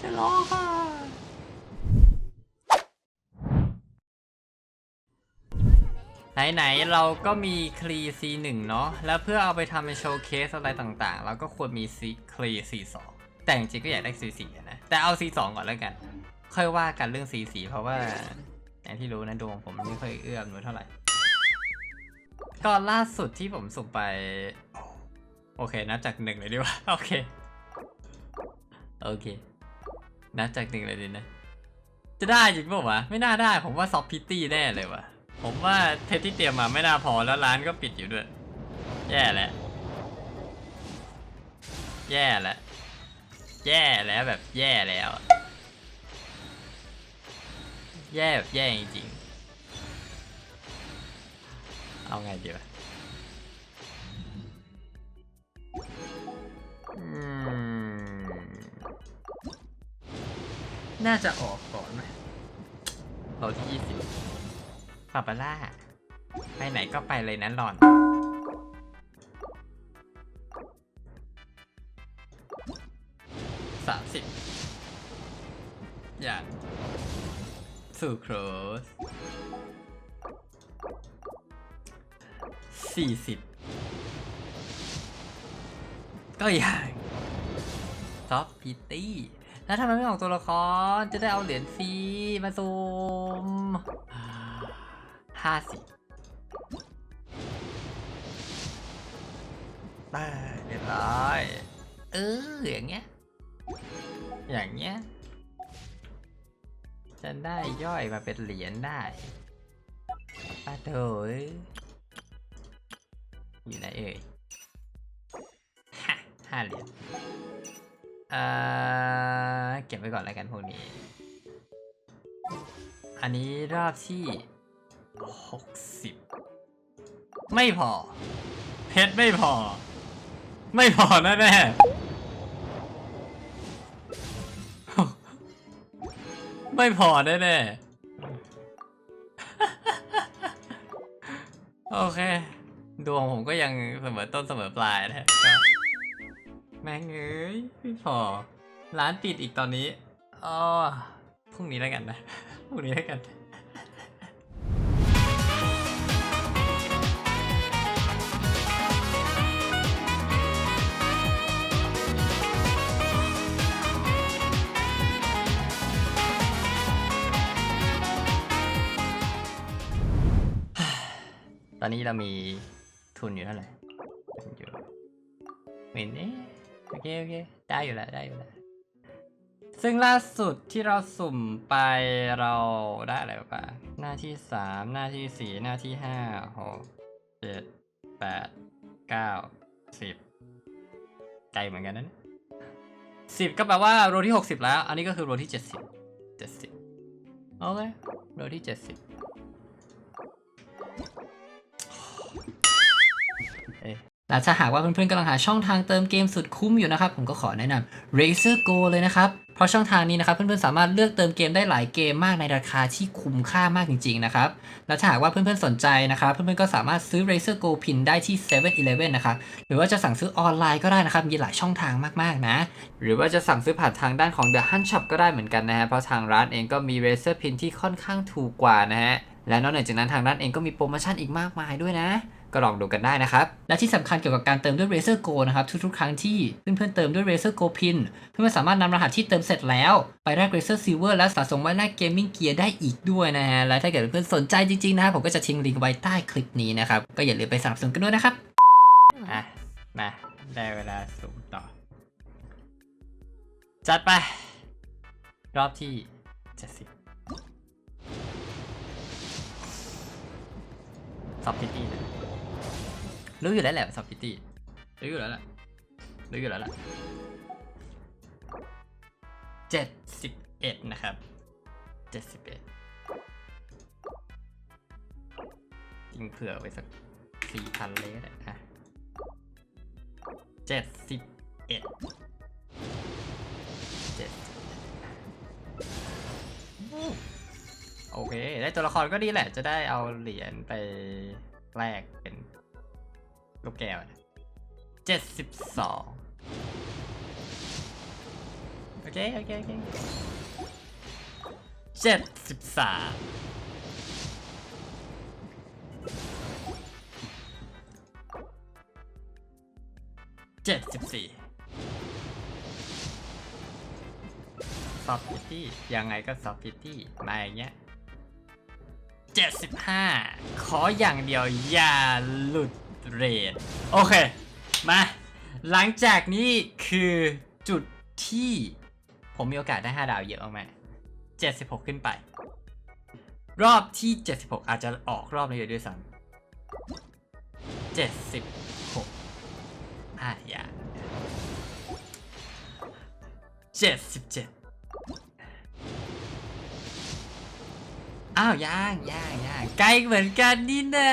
จะร้องค่ะ ไหน ๆ เราก็มีคลี C1 เนาะ แล้วเพื่อเอาไปทำเป็นโชว์เคสอะไรต่างๆ เราก็ควรมีซีคลี C2 แต่จริงๆก็อยากได้ C4 นะ แต่เอา C2 ก่อนแล้วกัน ค่อยว่ากันเรื่อง C4 เพราะว่าอย่างที่รู้นะดวงผมไม่ค่อยเอื้อมหนูเท่าไหร่ก็ล่าสุดที่ผมสุ่มไป โอเคนับจากหนึ่งเลยดีกว่า โอเค โอเค นับจากหนึ่งเลยดีนะ จะได้จริงป่าวะ ไม่น่าได้ ผมว่าซอฟพิตตี้แน่เลยวะผมว่าเทที่เตรียมมาไม่น่าพอแล้วร้านก็ปิดอยู่ด้วย แย่แล้ว แย่แล้ว แย่แล้วแบบแย่แล้ว แย่แบบแย่จริงๆ เอาไงดีวะ น่าจะออกก่อนไหมเราที่ยี่สิบปาปาร่า ไปไหนก็ไปเลยนะหลอน สามสิบ อย่า สู่โครสสี่สิบ ก็อย่างซอฟพิตี้ แล้วทำไมไม่ออกตัวละคร จะได้เอาเหรียญฟรีมาซูมห้าสิบได้เรียบร้อยเอออย่างเงี้ย อย่างเงี้ย จะได้ย่อยมาเป็นเหรียญได้ป้าโถเอ้ยอยู่ไหนเอ่ยฮะห้าเหรียญเอ่อเก็บไว้ก่อนแล้วกันพวกนี้ อันนี้รอบที่หกสิบไม่พอ เพชรไม่พอ ไม่พอแน่แน่ๆไม่พอแน่แน่ๆโอเค ดวงผมก็ยังเสมอต้นเสมอปลายนะ แม่งเอ้ยไม่พอร้านปิดอีกตอนนี้อ๋อพรุ่งนี้แล้วกันนะพรุ่งนี้แล้วกันตอนนี้เรามีทุนอยู่เท่าไหร่ทุนอยู่มื่นเอ๊ะ โอเคโอเค ได้อยู่แล้วได้อยู่แล้ว ซึ่งล่าสุดที่เราสุ่มไปเราได้อะไรบ้างหน้าที่สามหน้าที่สี่หน้าที่ห้าหกเจ็ดแปดเก้าสิบไกลเหมือนกันนั้นสิบก็แปลว่าโรที่หกสิบแล้ว อันนี้ก็คือโรที่เจ็ดสิบเจ็ดสิบโอเคโรที่เจ็ดสิบ และถ้าหากว่าเพื่อนๆกำลังหาช่องทางเติมเกมสุดคุ้มอยู่นะครับ ผมก็ขอแนะนำ Razer Go เลยนะครับ เพราะช่องทางนี้นะครับเพื่อนๆสามารถเลือกเติมเกมได้หลายเกมมากในราคาที่คุ้มค่ามากจริงๆนะครับ และถ้าหากว่าเพื่อนๆสนใจนะครับ เพื่อนๆก็สามารถซื้อ Razer Go Pin ได้ที่7 e เ e ่ e นะครับ หรือว่าจะสั่งซื้อออนไลน์ก็ได้นะครับ มีหลายช่องทางมากๆนะ หรือว่าจะสั่งซื้อผ่านทางด้านของ The Hunt Shop ก็ได้เหมือนกันนะฮะ เพราะทางร้านเองก็มี Razer Pin ที่ค่อนข้างถูกกว่านะฮะ และนอกจากนั้นทางร้านเองก็มีโปรโมชั่นอีกมากมายด้วยนะ ก็ลองดูกันได้นะครับ และที่สำคัญเกี่ยวกับการเติมด้วย Razer Go นะครับทุกๆ ครั้งที่เพื่อนๆเติมด้วย Razer Go Pin เพื่อนๆสามารถนำรหัสที่เติมเสร็จแล้ว ไปแลก Razer Silver และสะสมไว้แลก Gaming Gear ได้อีกด้วยนะฮะและถ้าเกิดเพื่อนๆสนใจจริงๆนะครับผมก็จะทิ้งลิงก์ไว้ใต้คลิปนี้นะครับก็อย่าลืมไปสนับสนุนกันด้วยนะครับอะมาได้เวลาสุ่มต่อ จัดไป รอบที่70ซับพิตี้นะ รู้อยู่แล้วแหละซับพิตี้รู้อยู่แล้วแหละรู้อยู่แล้วแหละเจ็ดสิบเอ็ดนะครับเจ็ดสิบเอ็ดยิงเผื่อไว้สักสี่พันเลยก็ได้อะเจ็ดสิบเอ็ดเจ็ดโอเค ได้ตัวละครก็ดีแหละ จะได้เอาเหรียญไปแลกเป็น ลูกแก้วเจ็ดสิบสองโอเค โอเค โอเคเจ็ดสิบสามเจ็ดสิบสี่ซอฟพิตี้ยังไงก็ซอฟพิตี้มาอย่างเงี้ยเจ็ดสิบห้าขออย่างเดียวอย่าหลุด เรทโอเค มา หลังจากนี้คือจุดที่ผมมีโอกาสได้ 5 ดาวเยอะมากๆ76 ขึ้นไป รอบที่ 76 อาจจะออกรอบนี้เลยด้วยซ้ำ76อะอย่า77อ้าวย่างย่างย่างใกล้เหมือนกันนี่นะ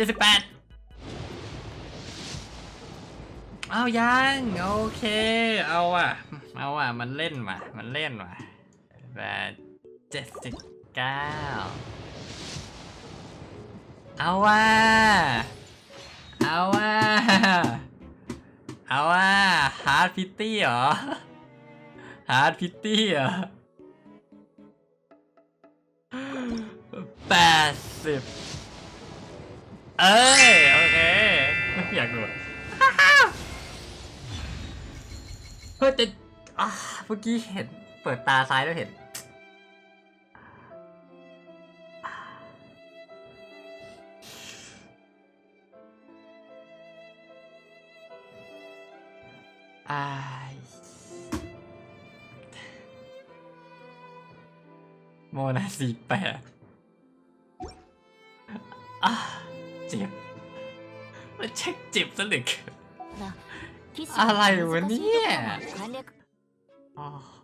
78เอายังโอเค เอาอะ เอาอะ มันเล่นว่ะ มันเล่นว่ะแบบเจ็ดสิบเก้าเอาว่ะ เอาว่ะ เอาว่ะฮาร์ดพิตตี้เหรอฮาร์ดพิตตี้เหรอแปดสิบ เอ้ยโอเคไม่อยากดูเฮ้ยแต่อ่าเมื่อกี้เห็น เปิดตาซ้ายแล้วเห็นอาโมนาสี่แปดอ่า เจ็บ มันเช็คเจ็บซะเหลือเกินอะไรวะเนี่ย簡略โอ้โห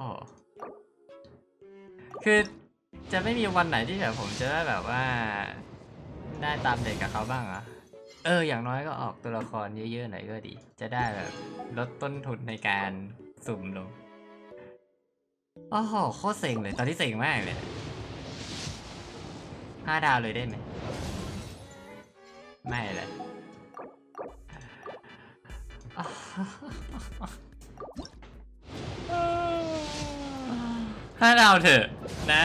คือจะไม่มีวันไหนที่แบบผมจะได้แบบว่า ได้ตามเด็กกับเขาบ้างเหรอเออ อย่างน้อยก็ออกตัวละครเยอะๆหน่อยก็ดี จะได้แบบลดต้นทุนในการสุ่มลงโอ้โหโคตรเซ็งเลย ตอนที่เซ็งมากเลยห้าดาวเลยได้ไหม ไม่เลยห้าดาวเถอะนะ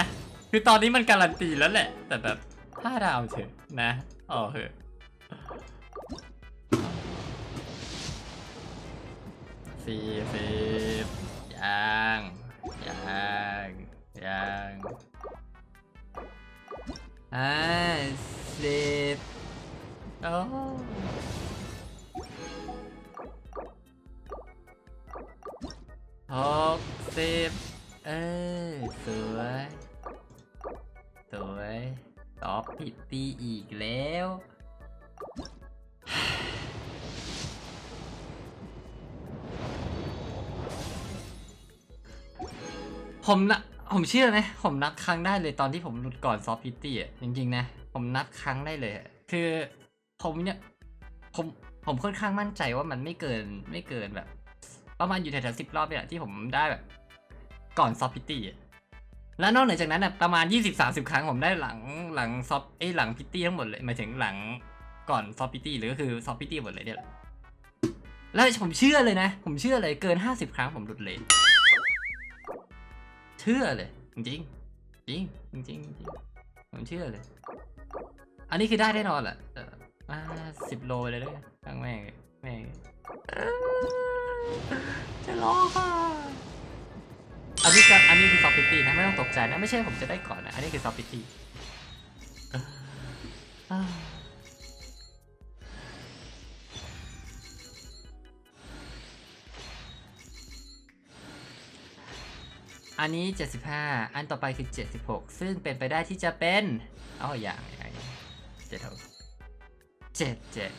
คือตอนนี้มันการันตีแล้วแหละ แต่แบบห้าดาวเถอะนะอ๋อเถอะสี่สิบยังยังยังห้าสิบ โอ้หกสิบเออสวย สวยตอบผิดตีอีกแล้วผมนะผมเชื่อไหมผมนับครั้งได้เลยตอนที่ผมหลุดก่อนซอฟพิตตี้อะ จริง ๆ นะ ผมนับครั้งได้เลย คือ ผมเนี่ยผมผมค่อนข้างมั่นใจว่ามันไม่เกินไม่เกินแบบ ประมาณอยู่แถวๆสิบรอบเนี่ยแหละที่ผมได้แบบ ก่อนซอฟพิตตี้แล้วนอกเหนือจากนั้นน่ะประมาณ 20-30 ครั้งผมได้หลังหลังซอฟเอ้ยหลังพิตตี้ทั้งหมดเลยหมายถึงหลังก่อนซอฟพิตตี้หรือก็คือซอฟพิตตี้หมดเลยเนี่ยแหละแล้วผมเชื่อเลยนะ ผมเชื่อเลยเกิน 50 ครั้งผมหลุดเลยเชื่อเลย จริงจริงจริงจริงผมเชื่อเลย อันนี้คือได้แน่นอนแหละ อออ่าสิบโลไปเลยด้วยกันทั้งแม่งแม่งเอ้ยจะร้องค่ะอันนี้ก็อันนี้คือซอฟฟิตี้นะไม่ต้องตกใจนะไม่ใช่ผมจะได้ก่อนนะอันนี้คือซอฟฟิตี้อันนี้ 75 อันต่อไปคือ 76 ซึ่งเป็นไปได้ที่จะเป็น เอาอย่าง เจ็ดเจ็ด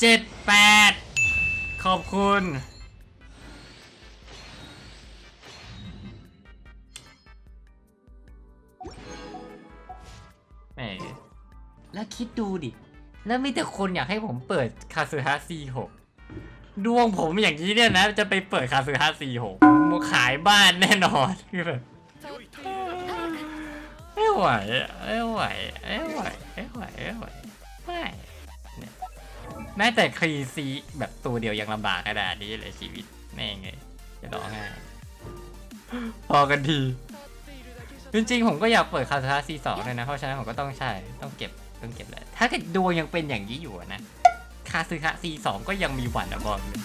เจ็ดแปดขอบคุณ แหม แล้วคิดดูดิ แล้วมีแต่คนอยากให้ผมเปิดคาซูฮะซีหกดวงผมอย่างนี้เนี่ยนะ จะไปเปิดคาซูฮะซีหกมขายบ้านแน่นอนคือแบบ ไหวไม่ไหวไม่ไหวไม่ไหวไม่ไหวไม่แม้แต่ครีซีแบบตัวเดียวยังลำบากขนาดนี้เลยชีวิตแม่งไงจะร้องไห้พอกันทีจริงๆผมก็อยากเปิดคาสตาซีสองเลยนะเพราะฉะนั้นผมก็ต้องใช่ต้องเก็บต้องเก็บแหละถ้าเกิดดวงยังเป็นอย่างนี้อยู่นะคาซึฮะซีสองก็ยังมีหวันอะบอกเลย